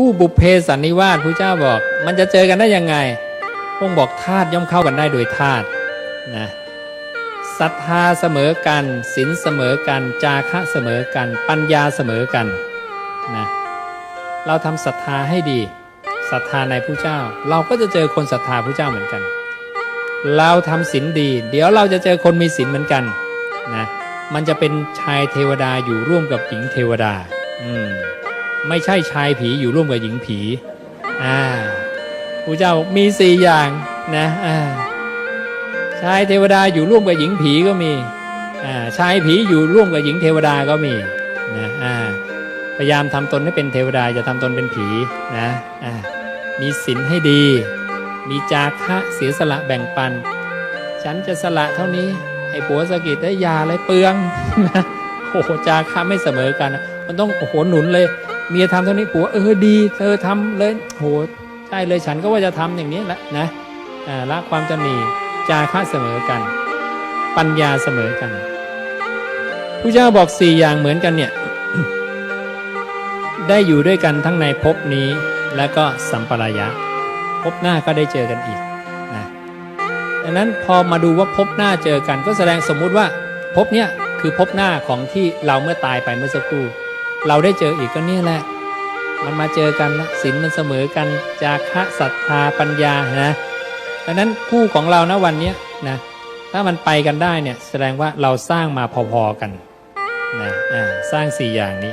คู่บุพเพสันนิวาสพระเจ้าบอก มันจะเจอกันได้ยังไงพงค์บอกธาตุย่อมเข้ากันได้โดยธาตุนะศรัทธาเสมอกันศีลเสมอกัน จาคะเสมอกัน ปัญญาเสมอกันนะเราทำศรัทธาให้ดีศรัทธาในผู้เจ้า เราก็จะเจอคนศรัทธาผู้เจ้าเหมือนกัน เราทำศีลดี เดี๋ยวเราจะเจอคนมีศีลเหมือนกันนะมันจะเป็นชายเทวดาอยู่ร่วมกับหญิงเทวดา อืม ไม่ใช่ชายผีอยู่ร่วมกับหญิงผีอ่าพระเจ้ามีสี่อย่างนะอ่าชายเทวดาอยู่ร่วมกับหญิงผีก็มีอ่าชายผีอยู่ร่วมกับหญิงเทวดาก็มีนะอ่าพยายามทำตนให้เป็นเทวดาจะทำตนเป็นผีนะอ่ามีศีลให้ดี มีจาคะเสียสละแบ่งปัน ฉันจะสละเท่านี้ไอ้ผัวสะกิดได้ยาอะไรเปลืองนะโอ้โหจาคะไม่เสมอกันนะมันต้องโอ้โหหนุนเลย เมียทำเท่านี้ผัวเออดี เธอทำเลยโหใช่เลยฉันก็ว่าจะทำอย่างนี้แหละนะละความตนีจาคะเสมอกัน ปัญญาเสมอกันผู้เจ้าบอกสี่อย่างเหมือนกันเนี่ยได้อยู่ด้วยกันทั้งในภพนี้และก็สัมปรายะภพหน้าก็ได้เจอกันอีกนะดังนั้นพอมาดูว่าภพหน้าเจอกัน ก็แสดงสมมุติว่าภพเนี้ยคือภพหน้าของที่เราเมื่อตายไปเมื่อสักครู่ เราได้เจออีกก็เนี่ยแหละ มันมาเจอกันศีลมันเสมอกันจาคะศรัทธาปัญญานะดังนั้นคู่ของเรานะวันนี้นะถ้ามันไปกันได้เนี่ยแสดงว่าเราสร้างมาพอๆกันนะสร้างสี่อย่างนี้